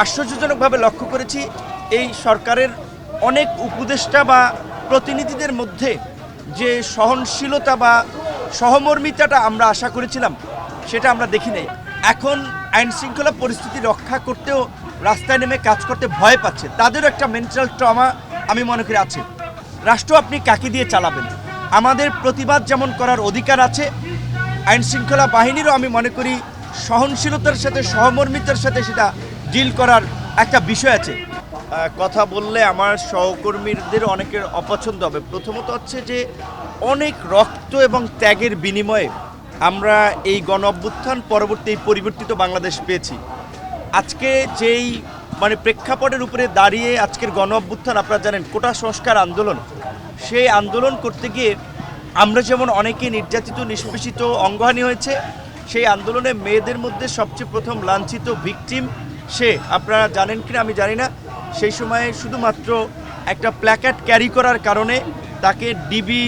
আশ্চর্যজনকভাবে লক্ষ্য করেছি, এই সরকারের অনেক উপদেষ্টা বা প্রতিনিধিদের মধ্যে যে সহনশীলতা বা সহমর্মিতাটা আমরা আশা করেছিলাম, সেটা আমরা দেখি নাই। এখন আইন শৃঙ্খলা পরিস্থিতি রক্ষা করতেও রাস্তায় নেমে কাজ করতে ভয় পাচ্ছে। তাদেরও একটা মেন্টাল ট্রমা আমি মনে করি আছে। রাষ্ট্র আপনি কাকে দিয়ে চালাবেন। আমাদের প্রতিবাদ যেমন করার অধিকার আছে আইন শৃঙ্খলা বাহিনীরও আমি মনে করি সহনশীলতার সাথে, সহমর্মিতার সাথে সেটা ডিল করার একটা বিষয় আছে। কথা বললে আমার সহকর্মীদের অনেকের অপছন্দ হবে। প্রথমত হচ্ছে যে, অনেক রক্ত এবং ত্যাগের বিনিময়ে আমরা এই গণ অভ্যুত্থান পরবর্তী পরিবর্তিত বাংলাদেশ পেয়েছি। আজকে যেই মানে প্রেক্ষাপটের উপরে দাঁড়িয়ে আজকের গণ অভ্যুত্থান আপনারা জানেন, কোটা সংস্কার আন্দোলন। সেই আন্দোলন করতে গিয়ে আমরা যেমন অনেকে নির্যাতিত, নিষ্পেষিত, অঙ্গহানি হয়েছে, সেই আন্দোলনে মেয়েদের মধ্যে সবচেয়ে প্রথম লাঞ্ছিত ভিকটিম সে আপনারা জানেন কিনা আমি জানি না। সেই সময়ে শুধুমাত্র একটা প্ল্যাকার্ড ক্যারি করার কারণে তাকে ডিবি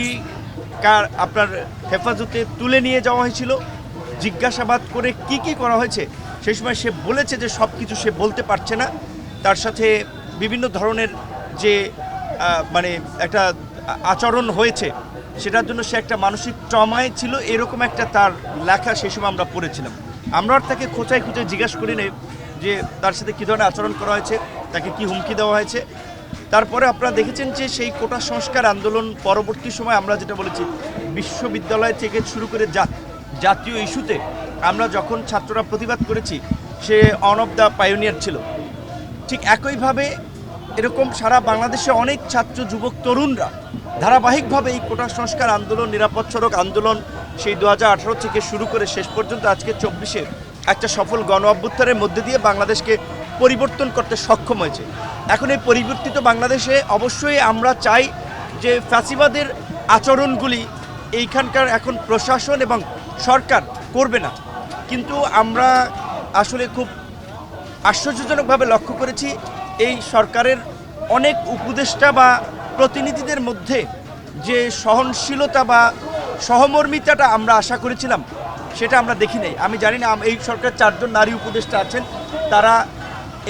কার আপনার হেফাজতে তুলে নিয়ে যাওয়া হয়েছিল। জিজ্ঞাসাবাদ করে কি কি করা হয়েছে, সেই সময় সে বলেছে যে সব কিছু সে বলতে পারছে না। তার সাথে বিভিন্ন ধরনের যে মানে একটা আচরণ হয়েছে, সেটার জন্য সে একটা মানসিক ট্রমায় ছিল, এরকম একটা তার লেখা সেই সময় আমরা পড়েছিলাম। আমরা আর তাকে খোঁচায় খুঁজে জিজ্ঞাসা করি নাই। যে তার সাথে কী ধরনের আচরণ করা হয়েছে, তাকে কি হুমকি দেওয়া হয়েছে। তারপরে আপনারা দেখেছেন যে সেই কোটা সংস্কার আন্দোলন পরবর্তী সময় আমরা যেটা বলেছি, বিশ্ববিদ্যালয় থেকে শুরু করে জাত, জাতীয় ইস্যুতে আমরা যখন ছাত্ররা প্রতিবাদ করেছি, সে অন অফ দ্য পায়োনিয়ার ছিল। ঠিক একইভাবে এরকম সারা বাংলাদেশে অনেক ছাত্র, যুবক, তরুণরা ধারাবাহিকভাবে এই কোটা সংস্কার আন্দোলন, নিরাপদ সড়ক আন্দোলন সেই দু হাজার আঠারো থেকে শুরু করে শেষ পর্যন্ত আজকে চব্বিশে একটা সফল গণ অভ্যুত্থানের মধ্যে দিয়ে বাংলাদেশকে পরিবর্তন করতে সক্ষম হয়েছে। এখন এই পরিবর্তিত বাংলাদেশে অবশ্যই আমরা চাই যে ফ্যাসিবাদের আচরণগুলি এইখানকার এখন প্রশাসন এবং সরকার করবে না। কিন্তু আমরা আসলে খুব আশ্চর্যজনকভাবে লক্ষ্য করেছি এই সরকারের অনেক উপদেষ্টা বা প্রতিনিধিদের মধ্যে যে সহনশীলতা বা সহমর্মিতাটা আমরা আশা করেছিলাম সেটা আমরা দেখি নাই। আমি জানি না, এই সরকার চারজন নারী উপদেষ্টা আছেন, তারা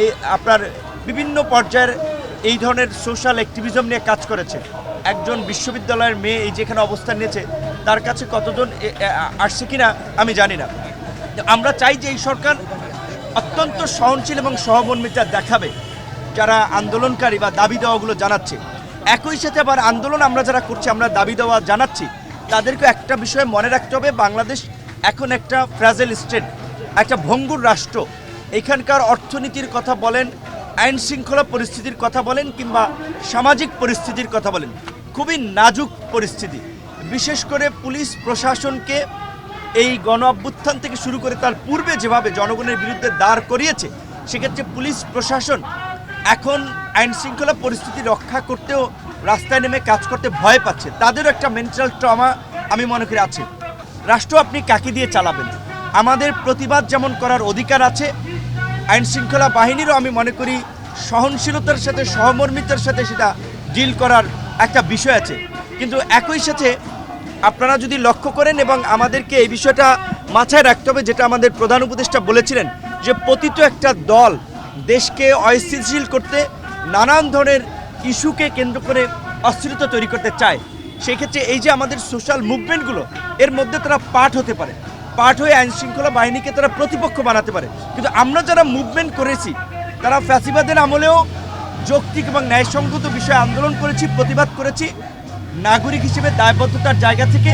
এই আপনার বিভিন্ন পর্যায়ের এই ধরনের সোশ্যাল অ্যাক্টিভিজম নিয়ে কাজ করেছে। একজন বিশ্ববিদ্যালয়ের মেয়ে এই যেখানে অবস্থান নিয়েছে, তার কাছে কতজন আসছে কিনা আমি জানি না। আমরা চাই যে এই সরকার অত্যন্ত সহনশীল এবং সহমর্মিতা দেখাবে, যারা আন্দোলনকারী বা দাবি দেওয়াগুলো জানাচ্ছে। একই সাথে আবার আন্দোলন আমরা যারা করছি, আমরা দাবি দেওয়া জানাচ্ছি, তাদেরকে একটা বিষয়ে মনে রাখতে হবে, বাংলাদেশ এখন একটা ফ্রাজেল স্টেট একটা ভঙ্গুর রাষ্ট্র। এখানকার অর্থনীতির কথা বলেন, আইন শৃঙ্খলা পরিস্থিতির কথা বলেন, কিংবা সামাজিক পরিস্থিতির কথা বলেন, খুবই নাজুক পরিস্থিতি। বিশেষ করে পুলিশ প্রশাসনকে এই গণ অভ্যুত্থান থেকে শুরু করে তার পূর্বে যেভাবে জনগণের বিরুদ্ধে দাঁড় করিয়েছে, সেক্ষেত্রে পুলিশ প্রশাসন এখন আইন শৃঙ্খলা পরিস্থিতি রক্ষা করতেও রাস্তায় নেমে কাজ করতে ভয় পাচ্ছে। তাদেরও একটা মেন্টাল ট্রমা আমি মনে করি আছে। রাষ্ট্র আপনি কাকে দিয়ে চালাবেন। আমাদের প্রতিবাদ যেমন করার অধিকার আছে আইন শৃঙ্খলা বাহিনীরও আমি মনে করি সহনশীলতার সাথে, সহমর্মিতার সাথে সেটা ডিল করার একটা বিষয় আছে। কিন্তু একই সাথে আপনারা যদি লক্ষ্য করেন এবং আমাদেরকে এই বিষয়টা মাথায় রাখতে হবে, যেটা আমাদের প্রধান উপদেষ্টা বলেছিলেন, যে পতিত একটা দল দেশকে অস্থিতিশীল করতে নানান ধরনের ইস্যুকে কেন্দ্র করে অস্থিরতা তৈরি করতে চায়। সেই ক্ষেত্রে এই যে আমাদের সোশ্যাল মুভমেন্টগুলো এর মধ্যে তারা পাঠ হতে পারে। পাঠ হয়ে আইন শৃঙ্খলা বাহিনীকে তারা প্রতিপক্ষ বানাতে পারে। কিন্তু আমরা যারা মুভমেন্ট করেছি, তারা ফ্যাসিবাদের আমলেও যৌক্তিক এবং ন্যায়সঙ্গত বিষয়ে আন্দোলন করেছি, প্রতিবাদ করেছি। নাগরিক হিসেবে দায়বদ্ধতার জায়গা থেকে